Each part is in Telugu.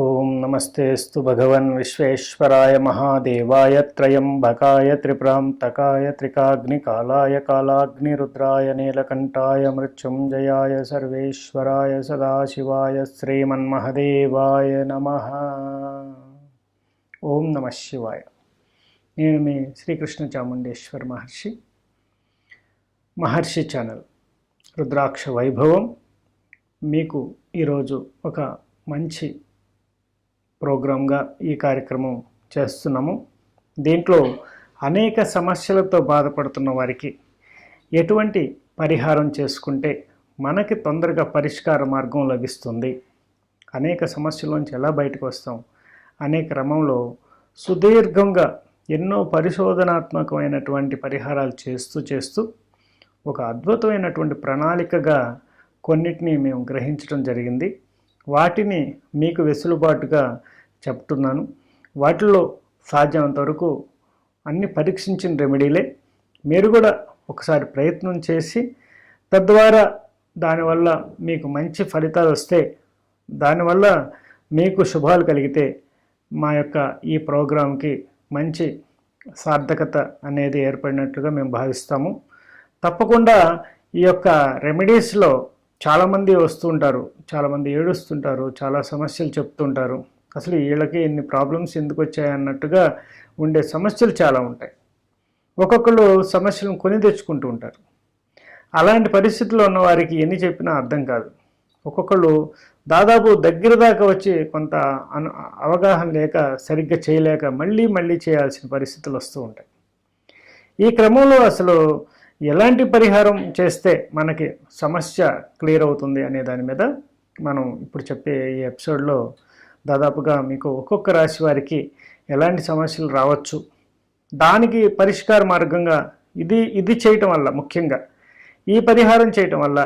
ఓం నమస్తేస్తు భగవన్ విశ్వేశ్వరాయ మహాదేవాయ త్రయంబకాయ త్రిప్రాంతకాయ త్రికాగ్నికాలాయ కాలాగ్నిరుద్రాయ నీలకంఠాయ మృత్యుంజయాయ సర్వేశ్వరాయ సదాశివాయ శ్రీమన్మహదేవాయ నమ. ఓం నమ శివాయ. నేను మీ శ్రీకృష్ణ చాముండేశ్వర్ మహర్షి మహర్షి ఛానల్ రుద్రాక్ష వైభవం. మీకు ఈరోజు ఒక మంచి ప్రోగ్రాంగా ఈ కార్యక్రమం చేస్తున్నాము. దీంట్లో అనేక సమస్యలతో బాధపడుతున్న వారికి ఎటువంటి పరిహారం చేసుకుంటే మనకి తొందరగా పరిష్కార మార్గం లభిస్తుంది. అనేక సమస్యలోంచి ఎలా బయటకు వస్తాం? అనే క్రమంలో సుదీర్ఘంగా ఎన్నో పరిశోధనాత్మకమైనటువంటి పరిహారాలు చేస్తూ చేస్తూ ఒక అద్భుతమైనటువంటి ప్రణాళికగా కొన్నిటిని మేము గ్రహించడం జరిగింది. వాటిని మీకు వెసులుబాటుగా చెప్తున్నాను. వాటిలో సాధ్యమంత వరకు అన్ని పరీక్షించిన రెమెడీలే. మీరు కూడా ఒకసారి ప్రయత్నం చేసి తద్వారా దానివల్ల మీకు మంచి ఫలితాలు వస్తే దానివల్ల మీకు శుభాలు కలిగితే మా యొక్క ఈ ప్రోగ్రాంకి మంచి సార్థకత అనేది ఏర్పడినట్లుగా మేము భావిస్తాము. తప్పకుండా ఈ యొక్క రెమెడీస్లో చాలామంది వస్తుంటారు చాలామంది ఏడుస్తుంటారు చాలా సమస్యలు చెప్తుంటారు. అసలు వీళ్ళకి ఎన్ని ప్రాబ్లమ్స్ ఎందుకు వచ్చాయన్నట్టుగా ఉండే సమస్యలు చాలా ఉంటాయి. ఒక్కొక్కరు సమస్యలను కొని తెచ్చుకుంటూ ఉంటారు. అలాంటి పరిస్థితుల్లో ఉన్న వారికి ఎన్ని చెప్పినా అర్థం కాదు. ఒక్కొక్కళ్ళు దాదాపు దగ్గర దాకా వచ్చి కొంత అను అవగాహన లేక సరిగ్గా చేయలేక మళ్ళీ మళ్ళీ చేయాల్సిన పరిస్థితులు వస్తూ ఉంటాయి. ఈ క్రమంలో అసలు ఎలాంటి పరిహారం చేస్తే మనకి సమస్య క్లియర్ అవుతుంది అనే దాని మీద మనం ఇప్పుడు చెప్పే ఈ ఎపిసోడ్లో దాదాపుగా మీకు ఒక్కొక్క రాశి వారికి ఎలాంటి సమస్యలు రావచ్చు దానికి పరిష్కార మార్గంగా ఇది ఇది చేయటం వల్ల ముఖ్యంగా ఈ పరిహారం చేయటం వల్ల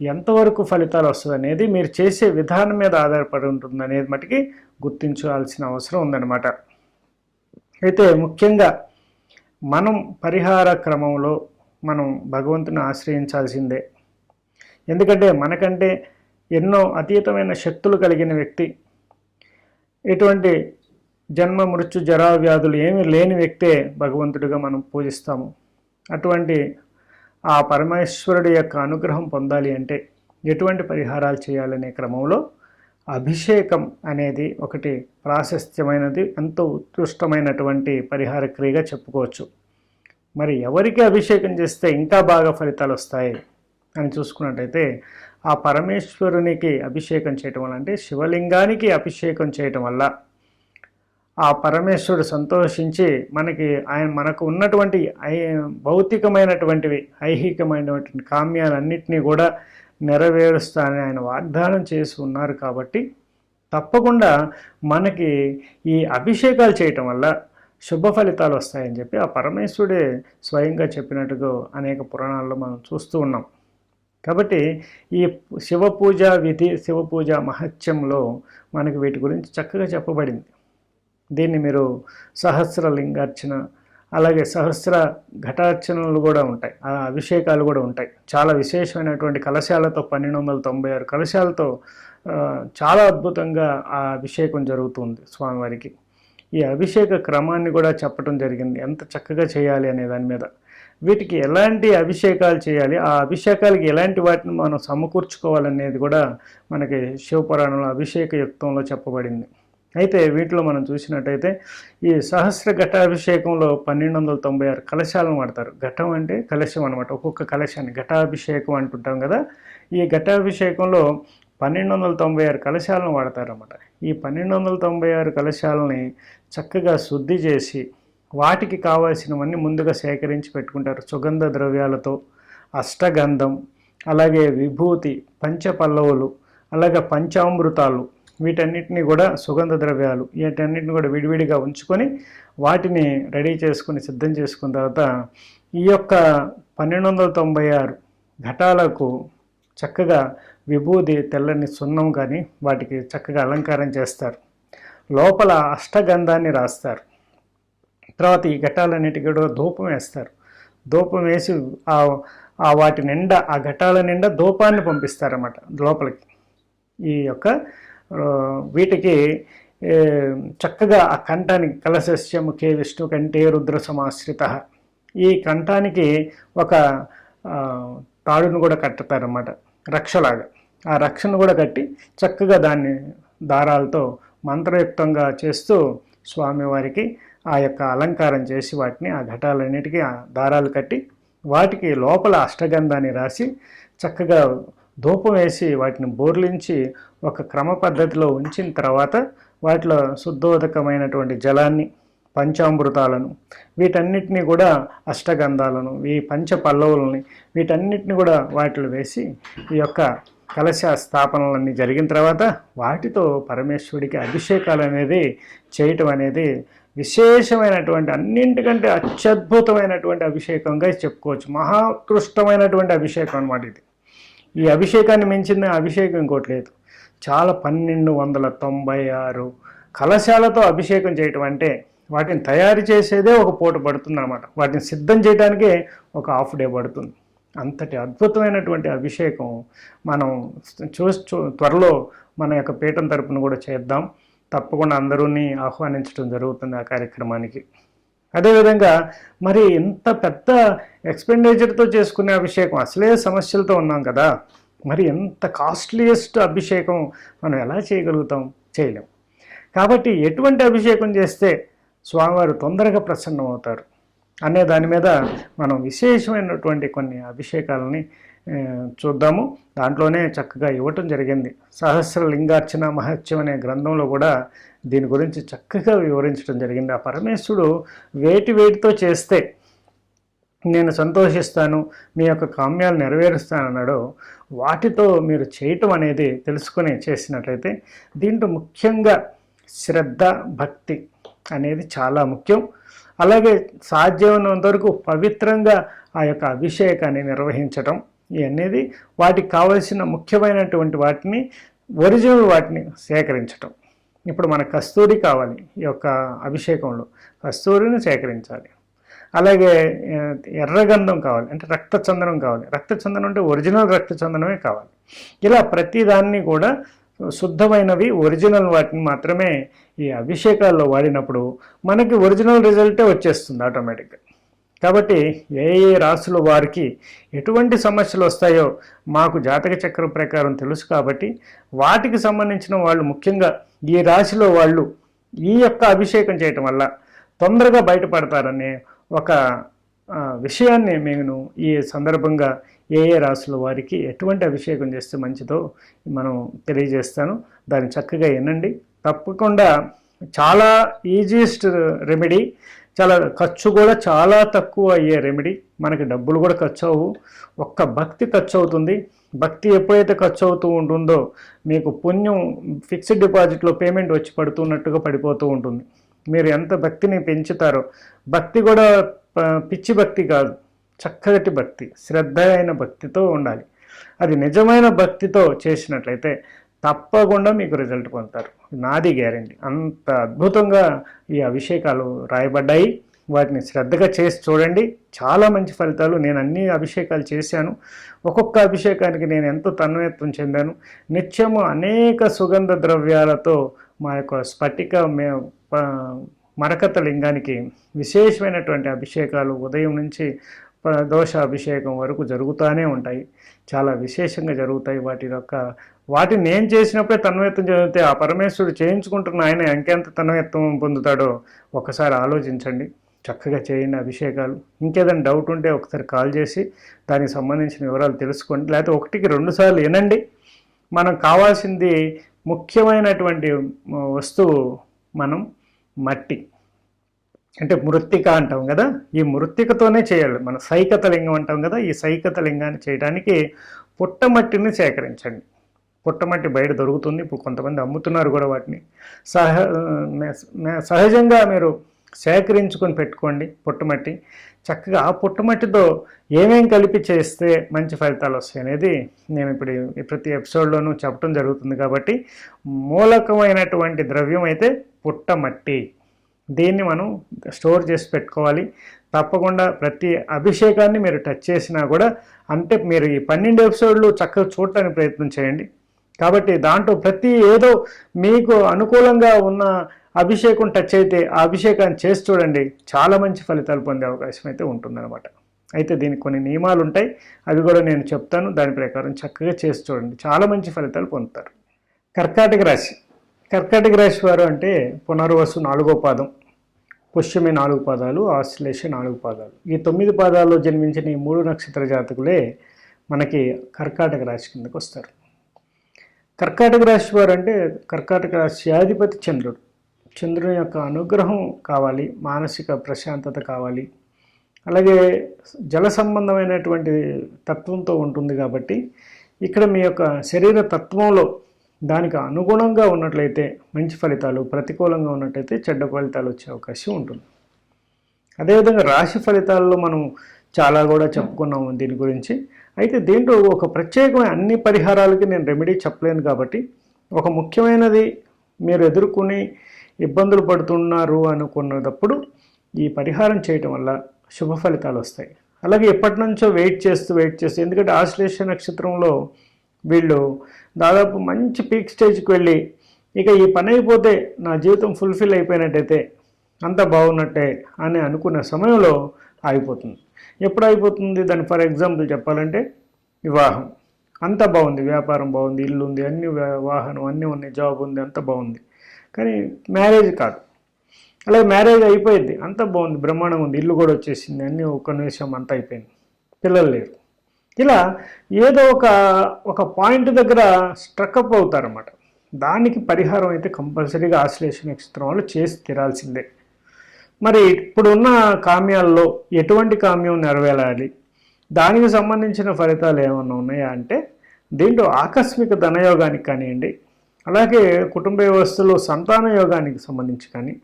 ఎంతవరకు ఫలితాలు వస్తుంది అనేది మీరు చేసే విధానం మీద ఆధారపడి ఉంటుంది అనేది మటుకి గుర్తించాల్సిన అవసరం ఉందన్నమాట. అయితే ముఖ్యంగా మనం పరిహార క్రమంలో మనం భగవంతుని ఆశ్రయించాల్సిందే. ఎందుకంటే మనకంటే ఎన్నో అతీతమైన శక్తులు కలిగిన వ్యక్తి ఎటువంటి జన్మ మృత్యు జరా వ్యాధులు ఏమీ లేని వ్యక్తే భగవంతుడిగా మనం పూజిస్తాము. అటువంటి ఆ పరమేశ్వరుడి యొక్క అనుగ్రహం పొందాలి అంటే ఎటువంటి పరిహారాలు చేయాలనే క్రమంలో అభిషేకం అనేది ఒకటి ప్రాశస్త్యమైనది ఎంతో ఉత్కృష్టమైనటువంటి పరిహార క్రియగా చెప్పుకోవచ్చు. మరి ఎవరికి అభిషేకం చేస్తే ఇంకా బాగా ఫలితాలు వస్తాయి అని చూసుకున్నట్టయితే ఆ పరమేశ్వరునికి అభిషేకం చేయటం వల్ల అంటే శివలింగానికి అభిషేకం చేయటం వల్ల ఆ పరమేశ్వరుడు సంతోషించి మనకి ఆయన మనకు ఉన్నటువంటి ఐ భౌతికమైనటువంటివి ఐహికమైనటువంటి కామ్యాలన్నింటినీ కూడా నెరవేరుస్తానని ఆయన వాగ్దానం చేసి ఉన్నారు కాబట్టి తప్పకుండా మనకి ఈ అభిషేకాలు చేయటం వల్ల శుభ ఫలితాలు వస్తాయని చెప్పి ఆ పరమేశ్వరుడే స్వయంగా చెప్పినట్టుగా అనేక పురాణాల్లో మనం చూస్తూ ఉన్నాం. కాబట్టి ఈ శివ పూజ విధి శివ పూజ మహత్యంలో మనకి వీటి గురించి చక్కగా చెప్పబడింది. దీన్ని మీరు సహస్ర లింగార్చన అలాగే సహస్ర ఘటార్చనలు కూడా ఉంటాయి. ఆ అభిషేకాలు కూడా ఉంటాయి. చాలా విశేషమైనటువంటి కలశాలతో పన్నెండు వందల తొంభై ఆరు కలశాలతో చాలా అద్భుతంగా ఆ అభిషేకం జరుగుతుంది స్వామివారికి. ఈ అభిషేక క్రమాన్ని కూడా చెప్పడం జరిగింది. ఎంత చక్కగా చేయాలి అనే దాని మీద. వీటికి ఎలాంటి అభిషేకాలు చేయాలి? ఆ అభిషేకాలకి ఎలాంటి వాటిని మనం సమకూర్చుకోవాలనేది కూడా మనకి శివపురాణంలో అభిషేక యుక్తంలో చెప్పబడింది. అయితే వీటిలో మనం చూసినట్టయితే ఈ సహస్ర ఘటాభిషేకంలో పన్నెండు వందల తొంభై ఆరు కలశాలను వాడతారు. ఘటం అంటే కలశం అనమాట ఒక్కొక్క కలశాన్ని ఘటాభిషేకం అంటుంటాం కదా. ఈ ఘటాభిషేకంలో పన్నెండు వందల తొంభై ఆరు కలశాలను వాడతారన్నమాట. ఈ పన్నెండు వందల తొంభై ఆరు కలశాలని చక్కగా శుద్ధి చేసి వాటికి కావాల్సినవన్నీ ముందుగా సేకరించి పెట్టుకుంటారు. సుగంధ ద్రవ్యాలతో అష్టగంధం అలాగే విభూతి పంచపల్లవులు అలాగే పంచామృతాలు వీటన్నిటిని కూడా సుగంధ ద్రవ్యాలు వీటన్నిటిని కూడా విడివిడిగా ఉంచుకొని వాటిని రెడీ చేసుకొని సిద్ధం చేసుకున్న తర్వాత ఈ యొక్క పన్నెండు వందల తొంభై ఆరు ఘటాలకు చక్కగా విభూది తెల్లని సున్నం కానీ వాటికి చక్కగా అలంకారం చేస్తారు. లోపల అష్టగంధాన్ని రాస్తారు. తర్వాత ఈ ఘటాలన్నిటికీ కూడా ధూపం వేస్తారు. ధూపం వేసి ఆ వాటి నిండా ఆ ఘటాల నిండా ధూపాన్ని పంపిస్తారన్నమాట లోపలికి. ఈ యొక్క వీటికి చక్కగా ఆ కంఠానికి కలశస్యం కే విష్ణు కంటే రుద్ర సమాశ్రిత. ఈ కంఠానికి ఒక తాడును కూడా కట్టుతారన్నమాట. రక్షలాగా. ఆ రక్షను కూడా కట్టి చక్కగా దాన్ని దారాలతో మంత్రయుక్తంగా చేస్తూ స్వామివారికి ఆ యొక్క అలంకారం చేసి వాటిని ఆ ఘటాలన్నిటికీ ఆ దారాలు కట్టి వాటికి లోపల అష్టగంధాన్ని రాసి చక్కగా ధూపం వేసి వాటిని బోర్లించి ఒక క్రమ పద్ధతిలో ఉంచిన తర్వాత వాటిలో శుద్ధోదకమైనటువంటి జలాన్ని పంచామృతాలను వీటన్నిటిని కూడా అష్టగంధాలను ఈ పంచ పల్లవులని వీటన్నిటిని కూడా వాటిలో వేసి ఈ యొక్క కలశ స్థాపనలన్నీ జరిగిన తర్వాత వాటితో పరమేశ్వరుడికి అభిషేకాలు అనేది చేయటం అనేది విశేషమైనటువంటి అన్నింటికంటే అత్యద్భుతమైనటువంటి అభిషేకంగా చెప్పుకోవచ్చు. మహాకృష్టమైనటువంటి అభిషేకం అనమాట ఇది. ఈ అభిషేకాన్ని మించిన అభిషేకం ఇంకోటి లేదు. చాలా పన్నెండు వందల తొంభై ఆరు కలశాలతో అభిషేకం చేయటం అంటే వాటిని తయారు చేసేదే ఒక పూట పడుతుంది అనమాట వాటిని సిద్ధం చేయడానికే ఒక హాఫ్ డే పడుతుంది. అంతటి అద్భుతమైనటువంటి అభిషేకం మనం చూ చూ- త్వరలో మన యొక్క పీఠం తరపున కూడా చేద్దాం. తప్పకుండా అందరూని ఆహ్వానించడం జరుగుతుంది ఆ కార్యక్రమానికి. అదేవిధంగా మరి ఇంత పెద్ద ఎక్స్పెండిచర్తో చేసుకునే అభిషేకం అసలే సమస్యలతో ఉన్నాం కదా. మరి ఎంత కాస్ట్లీయెస్ట్ అభిషేకం మనం ఎలా చేయగలుగుతాం? చేయలేం. కాబట్టి ఎటువంటి అభిషేకం చేస్తే స్వామివారు తొందరగా ప్రసన్నమవుతారు అనే దాని మీద మనం విశేషమైనటువంటి కొన్ని అభిషేకాలని చూద్దాము. దాంట్లోనే చక్కగా ఇవ్వటం జరిగింది. సహస్ర లింగార్చన మహత్యం అనే గ్రంథంలో కూడా దీని గురించి చక్కగా వివరించడం జరిగింది. ఆ పరమేశ్వరుడు వేటి వేటితో చేస్తే నేను సంతోషిస్తాను మీ యొక్క కామ్యాలు నెరవేరుస్తానన్నాడు వాటితో మీరు చేయటం అనేది తెలుసుకొని చేసినట్లయితే దీంట్లో ముఖ్యంగా శ్రద్ధ భక్తి అనేది చాలా ముఖ్యం. అలాగే సాధ్యమైనంత వరకు పవిత్రంగా ఆ యొక్క అభిషేకాన్ని నిర్వహించటం ఇవన్నీ వాటికి కావలసిన ముఖ్యమైనటువంటి వాటిని ఒరిజినల్ వాటిని సేకరించటం. ఇప్పుడు మన కస్తూరి కావాలి ఈ యొక్క అభిషేకంలో. కస్తూరిని సేకరించాలి. అలాగే ఎర్రగంధం కావాలి అంటే రక్తచందనం కావాలి. రక్తచందనం అంటే ఒరిజినల్ రక్తచందనమే కావాలి. ఇలా ప్రతిదాన్ని కూడా శుద్ధమైనవి ఒరిజినల్ వాటిని మాత్రమే ఈ అభిషేకాల్లో వాడినప్పుడు మనకి ఒరిజినల్ రిజల్టే వచ్చేస్తుంది ఆటోమేటిక్గా. కాబట్టి ఏ ఏ రాసుల వారికి ఎటువంటి సమస్యలు వస్తాయో మాకు జాతక చక్రం ప్రకారం తెలుసు కాబట్టి వాటికి సంబంధించిన వాళ్ళు ముఖ్యంగా ఈ రాశిలో వాళ్ళు ఈ యొక్క అభిషేకం చేయటం వల్ల తొందరగా బయటపడతారనే ఒక విషయాన్ని నేను ఈ సందర్భంగా ఏ ఏ రాసుల వారికి ఎటువంటి అభిషేకం చేస్తే మంచిదో మనం తెలియజేస్తాను. దాన్ని చక్కగా వినండి. తప్పకుండా చాలా ఈజియెస్ట్ రెమెడీ చాలా ఖర్చు కూడా చాలా తక్కువ అయ్యే రెమెడీ. మనకి డబ్బులు కూడా ఖర్చు అవ్వు ఒక్క భక్తి ఖర్చు అవుతుంది భక్తి ఎప్పుడైతే ఖర్చు అవుతూ ఉంటుందో మీకు పుణ్యం ఫిక్స్డ్ డిపాజిట్లో పేమెంట్ వచ్చి పడుతున్నట్టుగా పడిపోతూ ఉంటుంది. మీరు ఎంత భక్తిని పెంచుతారో. భక్తి కూడా పిచ్చి భక్తి కాదు. చక్కటి భక్తి శ్రద్ధ అయిన భక్తితో ఉండాలి. అది నిజమైన భక్తితో చేసినట్లయితే తప్పకుండా మీకు రిజల్ట్ పొందుతారు. నాది గ్యారంటీ. అంత అద్భుతంగా ఈ అభిషేకాలు రాయబడ్డాయి. వాటిని శ్రద్ధగా చేసి చూడండి. చాలా మంచి ఫలితాలు. నేను అన్ని అభిషేకాలు చేశాను. ఒక్కొక్క అభిషేకానికి నేను ఎంతో తన్మయత్వం చెందాను. నిత్యము అనేక సుగంధ ద్రవ్యాలతో మా యొక్క స్ఫటిక మే మరకత లింగానికి విశేషమైనటువంటి అభిషేకాలు ఉదయం నుంచి దోష అభిషేకం వరకు జరుగుతూనే ఉంటాయి. చాలా విశేషంగా జరుగుతాయి వాటి యొక్క వాటిని నేను చేసినప్పుడే తన్వయత్వం చదివితే ఆ పరమేశ్వరుడు చేయించుకుంటున్న ఆయన ఇంకెంత తన్వయత్వం పొందుతాడో ఒకసారి ఆలోచించండి. చక్కగా చేయండి అభిషేకాలు. ఇంకేదైనా డౌట్ ఉంటే ఒకసారి కాల్ చేసి దానికి సంబంధించిన వివరాలు తెలుసుకోండి. లేకపోతే ఒకటికి రెండుసార్లు వినండి. మనం కావాల్సింది ముఖ్యమైనటువంటి వస్తువు మనం మట్టి. అంటే మృత్తిక అంటాం కదా ఈ మృత్తికతోనే చేయాలి. మన సైకత లింగం అంటాం కదా ఈ సైకత లింగాన్ని చేయడానికి పుట్టమట్టిని సేకరించండి. పుట్టమట్టి బయట దొరుకుతుంది ఇప్పుడు కొంతమంది అమ్ముతున్నారు కూడా వాటిని. సహ సహజంగా మీరు సేకరించుకొని పెట్టుకోండి పుట్టమట్టి. చక్కగా ఆ పుట్టమట్టితో ఏమేం కలిపి చేస్తే మంచి ఫలితాలు వస్తాయి అనేది నేను ఇప్పుడు ప్రతి ఎపిసోడ్లోనూ చెప్పడం జరుగుతుంది కాబట్టి మూలకమైనటువంటి ద్రవ్యం అయితే పుట్టమట్టి. దీన్ని మనం స్టోర్ చేసి పెట్టుకోవాలి. తప్పకుండా ప్రతి అభిషేకాన్ని మీరు టచ్ చేసినా కూడా అంటే మీరు ఈ పన్నెండు ఎపిసోడ్లు చక్కగా చూడటానికి ప్రయత్నం చేయండి. కాబట్టి దాంట్లో ప్రతి ఏదో మీకు అనుకూలంగా ఉన్న అభిషేకం టచ్ అయితే ఆ అభిషేకాన్ని చేసి చూడండి. చాలా మంచి ఫలితాలు పొందే అవకాశం అయితే ఉంటుందన్నమాట. అయితే దీనికి కొన్ని నియమాలు ఉంటాయి. అవి కూడా నేను చెప్తాను. దాని ప్రకారం చక్కగా చేసి చూడండి. చాలా మంచి ఫలితాలు పొందుతారు. కర్కాటక రాశి. కర్కాటక రాశి వారు అంటే పునర్వసు నాలుగో పాదం పుష్యమి నాలుగు పాదాలు ఆశ్లేష నాలుగు పాదాలు. ఈ తొమ్మిది పాదాల్లో జన్మించిన ఈ మూడు నక్షత్ర జాతకులే మనకి కర్కాటక రాశి కిందకు వస్తారు. కర్కాటక రాశి వారు అంటే కర్కాటక రాశి ఆధిపతి చంద్రుడు. చంద్రుని యొక్క అనుగ్రహం కావాలి మానసిక ప్రశాంతత కావాలి. అలాగే జల సంబంధమైనటువంటి తత్వంతో ఉంటుంది కాబట్టి ఇక్కడ మీ యొక్క శరీర తత్వంలో దానికి అనుగుణంగా ఉన్నట్లయితే మంచి ఫలితాలు ప్రతికూలంగా ఉన్నట్లయితే చెడ్డ ఫలితాలు వచ్చే అవకాశం ఉంటుంది. అదేవిధంగా రాశి ఫలితాల్లో మనం చాలా కూడా చెప్పుకున్నాము దీని గురించి. అయితే దీంట్లో ఒక ప్రత్యేకమైన అన్ని పరిహారాలకి నేను రెమెడీ చెప్పలేను కాబట్టి ఒక ముఖ్యమైనది మీరు ఎదుర్కొని ఇబ్బందులు పడుతున్నారు అనుకున్నప్పుడు ఈ పరిహారం చేయటం వల్ల శుభ ఫలితాలు వస్తాయి. అలాగే ఎప్పటి నుంచో వెయిట్ చేస్తూ వెయిట్ చేస్తూ ఎందుకంటే ఆశ్లేష నక్షత్రంలో వీళ్ళు దాదాపు మంచి పీక్ స్టేజ్కి వెళ్ళి ఇక ఈ పని అయిపోతే నా జీవితం ఫుల్ఫిల్ అయిపోయినట్టయితే అంత బాగున్నట్టే అని అనుకున్న సమయంలో ఆగిపోతుంది. ఎప్పుడు అయిపోతుంది దాని ఫర్ ఎగ్జాంపుల్ చెప్పాలంటే వివాహం. అంత బాగుంది. వ్యాపారం బాగుంది. ఇల్లు ఉంది. అన్ని వాహనం అన్నీ ఉన్నాయి. జాబ్ ఉంది. అంత బాగుంది. కానీ మ్యారేజ్ కాదు. అలాగే మ్యారేజ్ అయిపోయింది. అంత బాగుంది. బ్రహ్మాండంగా ఉంది. ఇల్లు కూడా వచ్చేసింది. అన్నీ ఒక నిమిషం అంతా అయిపోయింది. పిల్లలు లేరు. ఇలా ఏదో ఒక ఒక పాయింట్ దగ్గర స్ట్రక్అప్ అవుతారన్నమాట. దానికి పరిహారం అయితే కంపల్సరీగా ఆశ్లేష నక్షత్రం వాళ్ళు చేసి తీరాల్సిందే. మరి ఇప్పుడున్న కామ్యాల్లో ఎటువంటి కామ్యం నెరవేరాలి? దానికి సంబంధించిన ఫలితాలు ఏమన్నా ఉన్నాయా అంటే దీంట్లో ఆకస్మిక ధనయోగానికి కానివ్వండి అలాగే కుటుంబ వ్యవస్థలో సంతాన యోగానికి సంబంధించి కానీ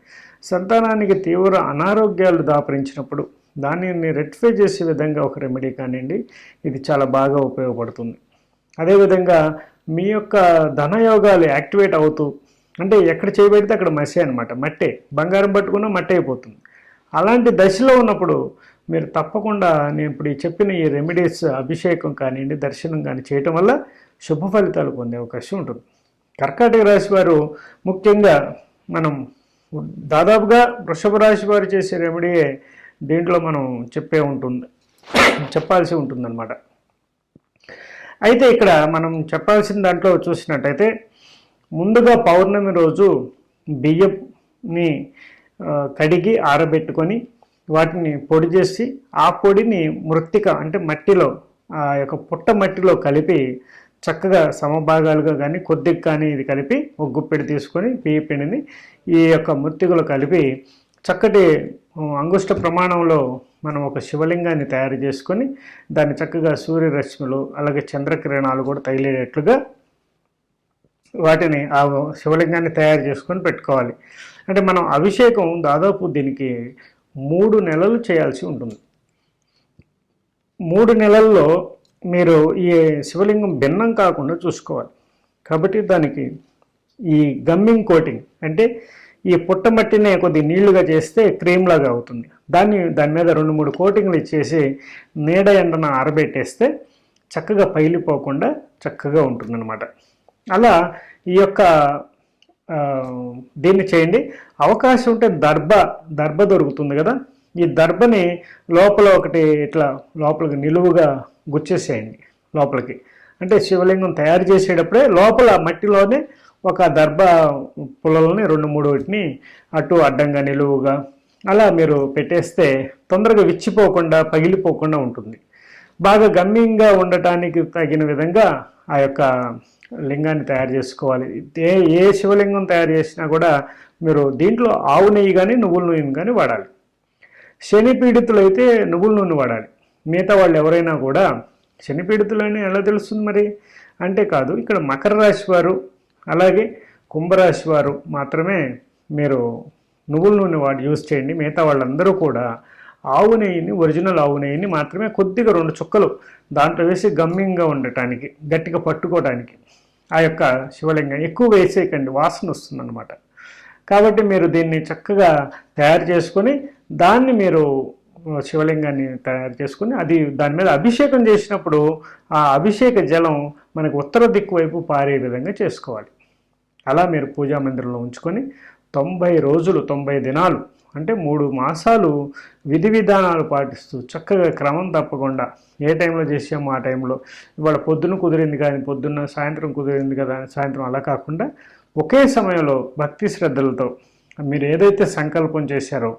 సంతానానికి తీవ్ర అనారోగ్యాలు దాపరించినప్పుడు దానిని రెక్టిఫై చేసే విధంగా ఒక రెమెడీ కానివ్వండి ఇది చాలా బాగా ఉపయోగపడుతుంది. అదేవిధంగా మీ యొక్క ధనయోగాలు యాక్టివేట్ అవుతూ అంటే ఎక్కడ చేయబెడితే అక్కడ మసే అనమాట మట్టే బంగారం పట్టుకున్న మట్టి అయిపోతుంది. అలాంటి దశలో ఉన్నప్పుడు మీరు తప్పకుండా నేను ఇప్పుడు చెప్పిన ఈ రెమెడీస్ అభిషేకం కానివ్వండి దర్శనం కానీ చేయటం వల్ల శుభ ఫలితాలు పొందే అవకాశం ఉంటుంది. కర్కాటక రాశి వారు ముఖ్యంగా మనం దాదాపుగా వృషభ రాశి వారు చేసే రెమెడీయే దీంట్లో మనం చెప్పే ఉంటుంది చెప్పాల్సి ఉంటుందన్నమాట. అయితే ఇక్కడ మనం చెప్పాల్సిన దాంట్లో చూసినట్టయితే ముందుగా పౌర్ణమి రోజు బియ్యంని కడిగి ఆరబెట్టుకొని వాటిని పొడి చేసి ఆ పొడిని మృత్తిక అంటే మట్టిలో ఆ యొక్క పుట్ట మట్టిలో కలిపి చక్కగా సమభాగాలుగా కానీ కొద్దిగా కానీ ఇది కలిపి ఒక గుప్పెడు తీసుకొని బియ్య పిండిని ఈ యొక్క మృత్తికలో కలిపి చక్కటి అంగుష్ట ప్రమాణంలో మనం ఒక శివలింగాన్ని తయారు చేసుకొని దాన్ని చక్కగా సూర్యరశ్మిలు అలాగే చంద్రకిరణాలు కూడా తగిలేటట్లుగా వాటిని ఆ శివలింగాన్ని తయారు చేసుకొని పెట్టుకోవాలి. అంటే మనం అభిషేకం దాదాపు దీనికి మూడు నెలలు చేయాల్సి ఉంటుంది. మూడు నెలల్లో మీరు ఈ శివలింగం భిన్నం కాకుండా చూసుకోవాలి. కాబట్టి దానికి ఈ గమ్మింగ్ కోటింగ్ అంటే ఈ పుట్టమట్టినే కొద్ది నీళ్ళుగా చేస్తే క్రీమ్ లాగా అవుతుంది. దాన్ని దాని మీద రెండు మూడు కోటింగ్లు ఇచ్చేసి నీడ ఎండన ఆరబెట్టేస్తే చక్కగా పైలిపోకుండా చక్కగా ఉంటుందన్నమాట. అలా ఈ యొక్క దీన్ని చేయండి. అవకాశం ఉంటే దర్భ దర్భ దొరుకుతుంది కదా. ఈ దర్భని లోపల ఒకటి ఇట్లా లోపలికి నిలువుగా గుచ్చేసేయండి లోపలికి. అంటే శివలింగం తయారు చేసేటప్పుడే లోపల మట్టిలోనే ఒక దర్భ పుల్లలని రెండు మూడు వాటిని అటు అడ్డంగా నిలువుగా అలా మీరు పెట్టేస్తే తొందరగా విచ్చిపోకుండా పగిలిపోకుండా ఉంటుంది. బాగా గమ్యంగా ఉండటానికి తగిన విధంగా ఆ యొక్క లింగాన్ని తయారు చేసుకోవాలి. ఏ ఏ శివలింగం తయారు చేసినా కూడా మీరు దీంట్లో ఆవు నెయ్యి కానీ నువ్వుల నూనె కానీ వాడాలి. శని పీడితులు అయితే నువ్వుల నూనె వాడాలి. మిగతా వాళ్ళు ఎవరైనా కూడా శని పీడితులని ఎలా తెలుస్తుంది మరి? అంటే కాదు ఇక్కడ మకర రాశి వారు అలాగే కుంభరాశి వారు మాత్రమే మీరు నువ్వుల నూనె వాడు యూజ్ చేయండి. మిగతా వాళ్ళందరూ కూడా ఆవు నెయ్యిని ఒరిజినల్ ఆవు నెయ్యిని మాత్రమే కొద్దిగా రెండు చుక్కలు దాంట్లో వేసి గమ్యంగా ఉండటానికి గట్టిగా పట్టుకోవడానికి ఆ యొక్క శివలింగం ఎక్కువ వేసేయకండి. వాసన వస్తుందన్నమాట. కాబట్టి మీరు దీన్ని చక్కగా తయారు చేసుకొని దాన్ని మీరు శివలింగాన్ని తయారు చేసుకుని అది దాని మీద అభిషేకం చేసినప్పుడు ఆ అభిషేక జలం మనకు ఉత్తర దిక్కు వైపు పారే విధంగా చేసుకోవాలి. అలా మీరు పూజా మందిరంలో ఉంచుకొని తొంభై రోజులు తొంభై దినాలు అంటే మూడు మాసాలు విధి విధానాలు పాటిస్తూ చక్కగా క్రమం తప్పకుండా ఏ టైంలో చేసామో ఆ టైంలో. ఇవాళ పొద్దున కుదిరింది కానీ పొద్దున్న సాయంత్రం కుదిరింది కదా సాయంత్రం అలా కాకుండా ఒకే సమయంలో భక్తి శ్రద్ధలతో మీరు ఏదైతే సంకల్పం చేశారో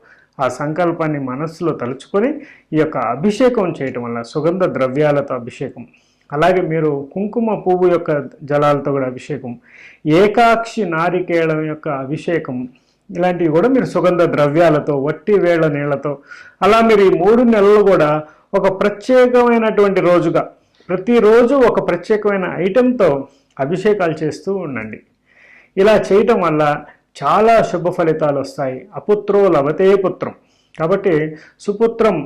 ఆ సంకల్పాన్ని మనస్సులో తలుచుకొని ఈ యొక్క అభిషేకం చేయటం వల్ల సుగంధ ద్రవ్యాలతో అభిషేకం. అలాగే మీరు కుంకుమ పువ్వు యొక్క జలాలతో కూడా అభిషేకం. ఏకాక్షి నారికేళం యొక్క అభిషేకం. ఇలాంటివి కూడా మీరు సుగంధ ద్రవ్యాలతో వట్టి వేళ్ళ నీళ్ళతో అలా మీరు ఈ మూడు నెలలు కూడా ఒక ప్రత్యేకమైనటువంటి రోజుగా ప్రతిరోజు ఒక ప్రత్యేకమైన ఐటెంతో అభిషేకాలు చేస్తూ ఉండండి. ఇలా చేయటం వల్ల చాలా శుభ ఫలితాలు వస్తాయి. అపుత్రో లభతే పుత్రం. కాబట్టి సుపుత్రం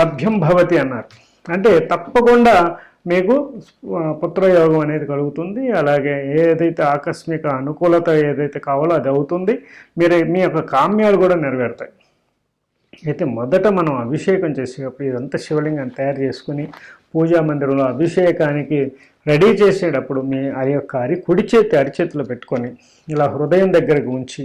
లభ్యం భవతి అన్నారు. అంటే తప్పకుండా మీకు పుత్రయోగం అనేది కలుగుతుంది. అలాగే ఏదైతే ఆకస్మిక అనుకూలత ఏదైతే కావాలో అది అవుతుంది. మీరు మీ యొక్క కామ్యాలు కూడా నెరవేరుతాయి. అయితే మొదట మనం అభిషేకం చేసేటప్పుడు ఇదంతా శివలింగాన్ని తయారు చేసుకుని పూజా మందిరంలో అభిషేకానికి రెడీ చేసేటప్పుడు మీ ఆ యొక్క అరి కుడి చేతి అరిచేతిలో పెట్టుకొని ఇలా హృదయం దగ్గరకు ఉంచి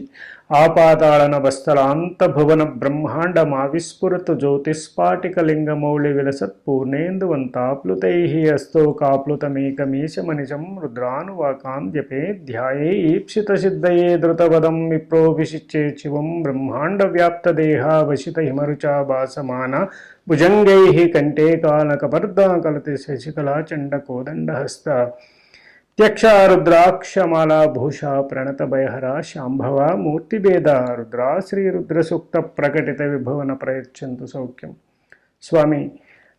ఆపాతాళన బస్తలాంత భువన బ్రహ్మాండ ఆవిస్ఫురత జ్యోతిస్పాటిక లింగమౌళి విలసత్ పూర్ణేందువంతాప్లుతై అస్తో కాప్లుతమేకమీశమనిజం రుద్రానువాకాం జపే ధ్యాయే ఈప్సిత సిద్ధయే ధృతవదం విప్రోభిషిచ్చే శివం బ్రహ్మాండ వ్యాప్త దేహావశిత హిమరుచా భాసమాన భుజంగై కంటే కాలకపర్దాకలతి శశికళా చండ త్యక్షారుద్రాక్షమాలా భూషా ప్రణత భయహర శాంభవ మూర్తిభేద రుద్రా. శ్రీ రుద్రసూక్త ప్రకటిత విభవన ప్రయత్నంతు సౌఖ్యం. స్వామి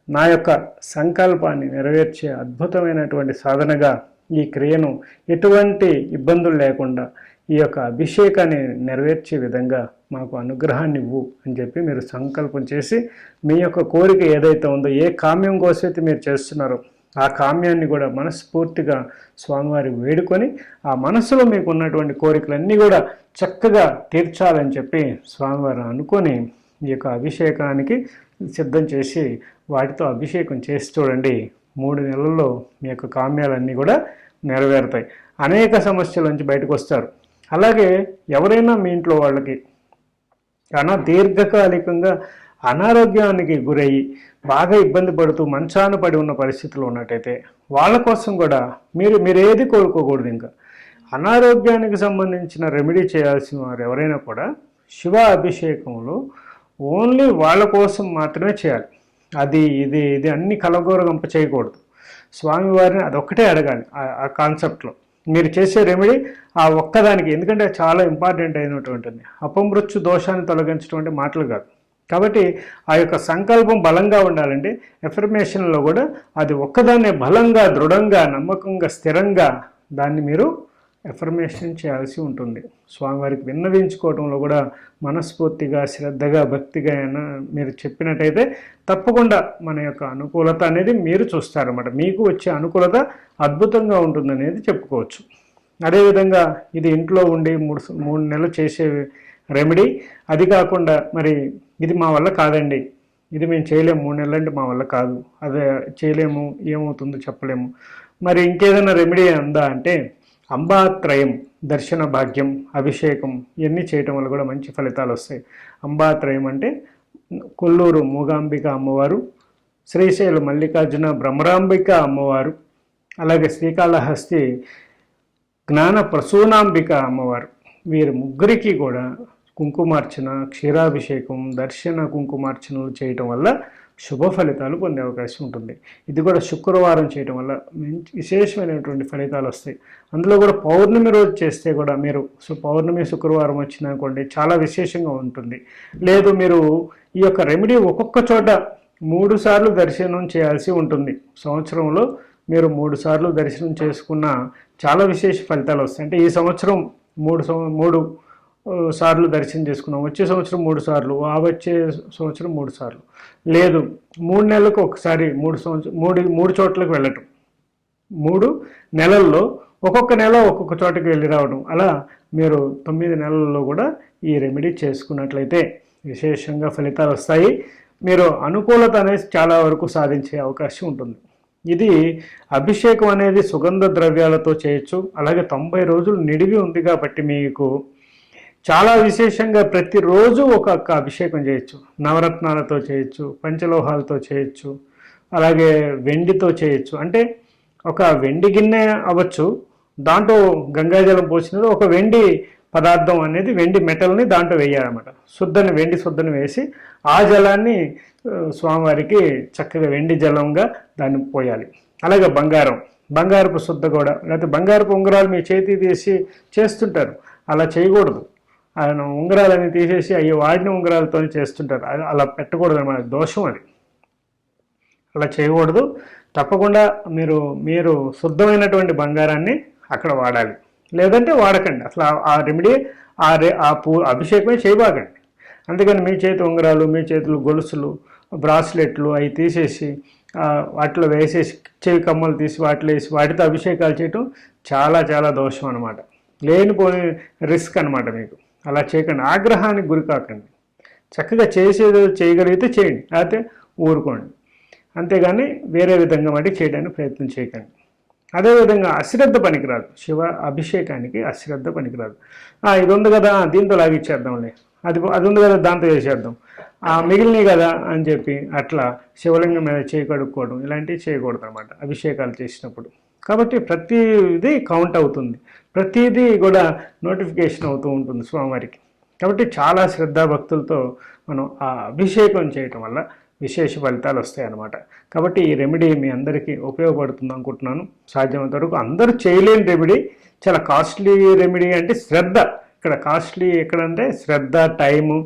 నా యొక్క సంకల్పాన్ని నెరవేర్చే అద్భుతమైనటువంటి సాధనగా ఈ క్రియను ఎటువంటి ఇబ్బందులు లేకుండా ఈ యొక్క అభిషేకాన్ని నెరవేర్చే విధంగా మాకు అనుగ్రహాన్ని ఇవ్వు అని చెప్పి మీరు సంకల్పం చేసి మీ యొక్క కోరిక ఏదైతే ఉందో ఏ కామ్యం కోసమైతే మీరు చేస్తున్నారో ఆ కామ్యాన్ని కూడా మనస్ఫూర్తిగా స్వామివారి వేడుకొని ఆ మనసులో మీకు ఉన్నటువంటి కోరికలన్నీ కూడా చక్కగా తీర్చాలని చెప్పి స్వామివారిని అనుకొని ఈ యొక్క అభిషేకానికి సిద్ధం చేసి వాటితో అభిషేకం చేసి చూడండి. మూడు నెలల్లో మీ యొక్క కామ్యాలన్నీ కూడా నెరవేరుతాయి. అనేక సమస్యల నుంచి బయటకు వస్తారు. అలాగే ఎవరైనా మీ ఇంట్లో వాళ్ళకి అనా దీర్ఘకాలికంగా అనారోగ్యానికి గురయ్యి బాగా ఇబ్బంది పడుతూ మంచాన పడి ఉన్న పరిస్థితులు ఉన్నట్టయితే వాళ్ళ కోసం కూడా మీరు మీరు ఏది కోరుకోకూడదు ఇంకా. అనారోగ్యానికి సంబంధించిన రెమెడీ చేయాల్సిన వారు ఎవరైనా కూడా శివ అభిషేకంలో ఓన్లీ వాళ్ళ కోసం మాత్రమే చేయాలి. అది ఇది ఇది అన్ని కలగోరగంప చేయకూడదు. స్వామివారిని అదొక్కటే అడగాలి ఆ- కాన్సెప్ట్లో. మీరు చేసే రెమెడీ ఆ ఒక్కదానికి ఎందుకంటే అది చాలా ఇంపార్టెంట్ అయినటువంటిది. అపమృత్యు దోషాన్ని తొలగించటువంటి మాటలు కాదు. కాబట్టి ఆ యొక్క సంకల్పం బలంగా ఉండాలంటే ఎఫర్మేషన్లో కూడా అది ఒక్కదాన్నే బలంగా దృఢంగా నమ్మకంగా స్థిరంగా దాన్ని మీరు ఎఫర్మేషన్ చేయాల్సి ఉంటుంది. స్వామివారికి విన్నవించుకోవడంలో కూడా మనస్ఫూర్తిగా శ్రద్ధగా భక్తిగా అయినా మీరు చెప్పినట్టయితే తప్పకుండా మన యొక్క అనుకూలత అనేది మీరు చూస్తారన్నమాట. మీకు వచ్చే అనుకూలత అద్భుతంగా ఉంటుందనేది చెప్పుకోవచ్చు. అదేవిధంగా ఇది ఇంట్లో ఉండి మూడు మూడు నెలలు చేసే రెమెడీ అది కాకుండా మరి ఇది మా వల్ల కాదండి. ఇది మేము చేయలేము. మూడు నెలలు అంటే మా వల్ల కాదు. అదే చేయలేము ఏమవుతుందో చెప్పలేము. మరి ఇంకేదైనా రెమెడీ ఉందా అంటే అంబాత్రయం దర్శన భాగ్యం అభిషేకం ఇవన్నీ చేయటం వల్ల కూడా మంచి ఫలితాలు వస్తాయి. అంబాత్రయం అంటే కొల్లూరు మూగాంబిక అమ్మవారు శ్రీశైలం మల్లికార్జున భ్రమరాంబిక అమ్మవారు అలాగే శ్రీకాళహస్తి జ్ఞాన ప్రసూనాంబిక అమ్మవారు. వీరి ముగ్గురికి కూడా కుంకుమార్చన క్షీరాభిషేకం దర్శన కుంకుమార్చనలు చేయటం వల్ల శుభ ఫలితాలు పొందే అవకాశం ఉంటుంది. ఇది కూడా శుక్రవారం చేయటం వల్ల మంచి విశేషమైనటువంటి ఫలితాలు వస్తాయి. అందులో కూడా పౌర్ణమి రోజు చేస్తే కూడా మీరు సో పౌర్ణమి శుక్రవారం వచ్చిందనుకోండి చాలా విశేషంగా ఉంటుంది. లేదు మీరు ఈ యొక్క రెమెడీ ఒక్కొక్క చోట మూడు సార్లు దర్శనం చేయాల్సి ఉంటుంది. సంవత్సరంలో మీరు మూడు సార్లు దర్శనం చేసుకున్న చాలా విశేష ఫలితాలు వస్తాయి. అంటే ఈ సంవత్సరం మూడు సంవ- మూడు సార్లు దర్శనం చేసుకున్నాం. వచ్చే సంవత్సరం మూడు సార్లు ఆ వచ్చే సంవత్సరం మూడు సార్లు. లేదు మూడు నెలలకు ఒకసారి మూడు సంవత్సరం మూడు మూడు చోట్లకు వెళ్ళటం. మూడు నెలల్లో ఒక్కొక్క నెల ఒక్కొక్క చోటకి వెళ్ళి రావడం అలా మీరు తొమ్మిది నెలల్లో కూడా ఈ రెమెడీ చేసుకున్నట్లయితే విశేషంగా ఫలితాలు వస్తాయి. మీరు అనుకూలత అనేది చాలా వరకు సాధించే అవకాశం ఉంటుంది. ఇది అభిషేకం అనేది సుగంధ ద్రవ్యాలతో చేయొచ్చు. అలాగే తొంభై రోజులు నిడివి ఉంది కాబట్టి మీకు చాలా విశేషంగా ప్రతిరోజు ఒక్కొక్క అభిషేకం చేయొచ్చు. నవరత్నాలతో చేయొచ్చు పంచలోహాలతో చేయొచ్చు అలాగే వెండితో చేయొచ్చు. అంటే ఒక వెండి గిన్నె అవ్వచ్చు దాంట్లో గంగాజలం పోసినది ఒక వెండి పదార్థం అనేది వెండి మెటల్ని దాంట్లో వేయాలన్నమాట. శుద్ధని వెండి శుద్ధని వేసి ఆ జలాన్ని స్వామివారికి చక్కగా వెండి జలంగా దాన్ని పోయాలి. అలాగే బంగారం. బంగారపు శుద్ధ కూడా లేకపోతే బంగారపు ఉంగరాలు మీ చేతి తీసి చేస్తుంటారు. అలా చేయకూడదు. ఆయన ఉంగరాలని తీసేసి అవి వాడిన ఉంగరాలతో చేస్తుంటారు. అది అలా పెట్టకూడదు అన్నమాట దోషం అది. అలా చేయకూడదు. తప్పకుండా మీరు మీరు శుద్ధమైనటువంటి బంగారాన్ని అక్కడ వాడాలి. లేదంటే వాడకండి. అసలు ఆ- రెమెడీ ఆ రే ఆ పూ అభిషేకమే చేయబాకండి. అందుకని మీ చేతి ఉంగరాలు మీ చేతులు గొలుసులు బ్రాస్లెట్లు అవి తీసేసి వాటిలో వేసేసి చెవి కమ్మలు తీసి వాటిలో వేసి వాటితో అభిషేకాలు చేయటం చాలా చాలా దోషం అనమాట లేనిపోని రిస్క్ అనమాట మీకు. అలా చేయకండి. ఆగ్రహానికి గురి కాకండి. చక్కగా చేసేది చేయగలిగితే చేయండి. లేకపోతే ఊరుకోండి. అంతేగాని వేరే విధంగా మటుకు చేయడానికి ప్రయత్నం చేయకండి. అదేవిధంగా అశ్రద్ధ పనికిరాదు. శివ అభిషేకానికి అశ్రద్ధ పనికిరాదు. ఇది ఉంది కదా దీంతో లాగిచ్చేద్దాంలే. అది అది ఉంది కదా దాంతో చేసేద్దాం. ఆ మిగిలినవి కదా అని చెప్పి అట్లా శివలింగం మీద చేయి కడుక్కోవడం ఇలాంటివి చేయకూడదు అనమాట అభిషేకాలు చేసినప్పుడు. కాబట్టి ప్రతిదీ కౌంట్ అవుతుంది. ప్రతిదీ కూడా నోటిఫికేషన్ అవుతూ ఉంటుంది స్వామివారికి. కాబట్టి చాలా శ్రద్ధాభక్తులతో మనం ఆ అభిషేకం చేయటం వల్ల విశేష ఫలితాలు వస్తాయి అన్నమాట కాబట్టి ఈ రెమెడీ మీ అందరికీ ఉపయోగపడుతుంది అనుకుంటున్నాను. సాధ్యమైనంత వరకు అందరూ చేయలేని రెమెడీ చాలా కాస్ట్లీ రెమెడీ అంటే శ్రద్ధ. ఇక్కడ కాస్ట్లీ ఎక్కడంటే శ్రద్ధ టైము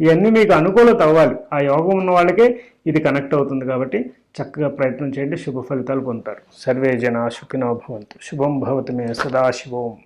ఇవన్నీ మీకు అనుకూలత అవ్వాలి. ఆ యోగం ఉన్న వాళ్ళకే ఇది కనెక్ట్ అవుతుంది కాబట్టి చక్కగా ప్రయత్నం చేయండి శుభ ఫలితాలు పొందుతారు. సర్వే జన సుఖినో భవంతు. శుభం భవతి మే సదాశివం.